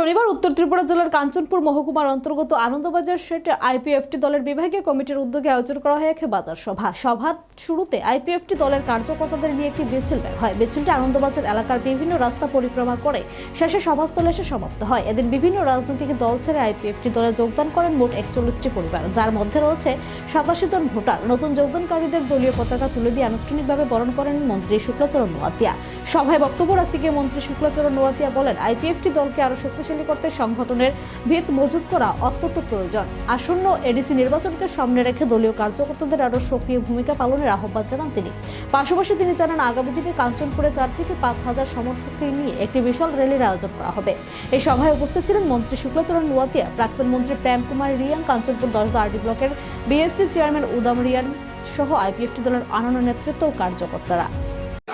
শনিবার উত্তর ত্রিপুরা জেলার কাঞ্চনপুর মহকুমার অন্তর্গত আনন্দবাজার সেটে আইপিএফটি দলের বিভাগীয় কমিটির উদ্যোগে আয়োজন করা হয় এক বাজার সভা। সভার শুরুতে আইপিএফটি দলের কার্যকর্তাদের নিয়ে একটি মিছিল বের হয়। মিছিলটি আনন্দবাজার এলাকার বিভিন্ন রাস্তা পরিক্রমা করে। শেষে সভাস্থলে এসে সমাপ্ত হয়। এদিন বিভিন্ন রাজনৈতিক দল ছেড়ে আইপিএফটি দলে যোগদান করেন মোট একচল্লিশটি পরিবার। যার মধ্যে রয়েছে সাতাশি জন ভোটার। নতুন যোগদানকারীদের দলীয় পতাকা তুলে দিয়ে আনুষ্ঠানিকভাবে বরণ করেন মন্ত্রী শুক্লাচরণ নোয়াতিয়া। সভায় বক্তব্য রাখতে গিয়ে মন্ত্রী শুক্লাচরণ নোয়াতিয়া বলেন, আইপিএফটি দলকে আরও শক্তিশালী করতে সংগঠনের ভিত মজুত করা অত্যন্ত প্রয়োজন। আসন্ন এডিসি নির্বাচনকে সামনে রেখে দলীয় কার্যকর্তাদের আরও সক্রিয় ভূমিকা পালনের আহ্বান জানান তিনি। পাশাপাশি তিনি জানান, আগামী দিনে কাঞ্চনপুরে চার থেকে পাঁচ হাজার সমর্থককে নিয়ে একটি বিশাল র্যালির আয়োজন করা হবে। এই সভায় উপস্থিত ছিলেন মন্ত্রী শুক্লাচরণ নোয়াতিয়া, প্রাক্তন মন্ত্রী প্রেম কুমার রিয়াং, কাঞ্চনপুর দশ আরডি ব্লকের বিএসসি চেয়ারম্যান উদাম রিয়ান সহ আইপিএফটি দলের অন্যান্য নেতৃত্ব ও কার্যকর্তারা।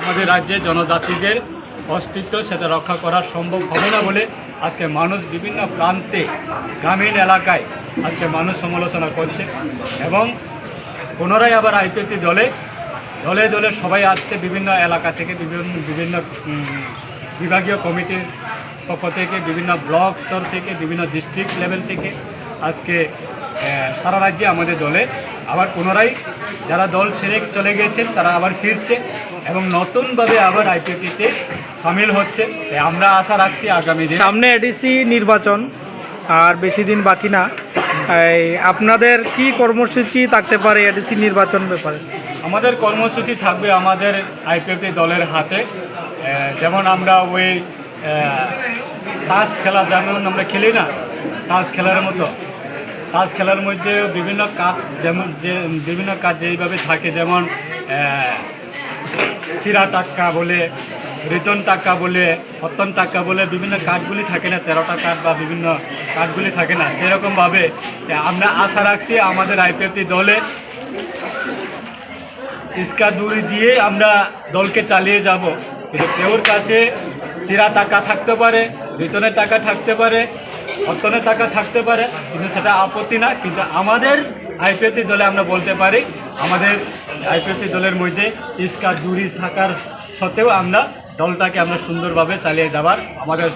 আমাদের রাজ্যে জনজাতিদের অস্তিত্ব সেটা রক্ষা করা সম্ভব হবে না বলে আজকে মানুষ বিভিন্ন প্রান্তে, গ্রামীণ এলাকায় আজকে মানুষ সমালোচনা করছে এবং পুনরায় আবার আইপিএফটি দলে দলে দলে সবাই আসছে বিভিন্ন এলাকা থেকে বিভিন্ন বিভিন্ন বিভাগীয় কমিটির পক্ষ থেকে, বিভিন্ন ব্লক স্তর থেকে, বিভিন্ন ডিস্ট্রিক্ট লেভেল থেকে আজকে সারা রাজ্যে আমাদের দলে আবার পুনরায় যারা দল ছেড়ে চলে গেছেন তারা আবার ফিরছে। এবং নতুনভাবে আবার আইপিএফটিতে সামিল হচ্ছে। তাই আমরা আশা রাখছি আগামী দিন। সামনে এডিসি নির্বাচন আর বেশি দিন বাকি না। আপনাদের কি কর্মসূচি থাকতে পারে এডিসি নির্বাচন ব্যাপারে? আমাদের কর্মসূচি থাকবে আমাদের আইপিএফটি দলের হাতে। যেমন আমরা ওই তাস খেলা যেমন আমরা খেলি না তাস খেলার মতো। তাস খেলার মধ্যে বিভিন্ন কাজ যেমন যে বিভিন্ন কাজ যেইভাবে থাকে যেমন চিরা টাক্কা বলে রিটন টাক্কা বলে হত্তন টাক্কা বলে বিভিন্ন কার্ডগুলি থাকে না, তেরোটা কার্ড বা বিভিন্ন কার্ডগুলি থাকে না। সেরকমভাবে আমরা আশা রাখছি আমাদের আইপিএফটি দলে ইস্কা দূরি দিয়ে আমরা দলকে চালিয়ে যাব। কিন্তু কেউর কাছে চিরা টাকা থাকতে পারে বেতনের টাকা থাকতে পারে অর্থনের টাকা থাকতে পারে, কিন্তু সেটা আপত্তি না। কিন্তু আমাদের আইপিএফটি দলে আমরা বলতে পারি, আমাদের আইপিএফটি দলের মধ্যে ইস্কা দূরি থাকার সত্ত্বেও আমরা দলটাকে আমরা সুন্দরভাবে চালিয়ে যাবার আমাদের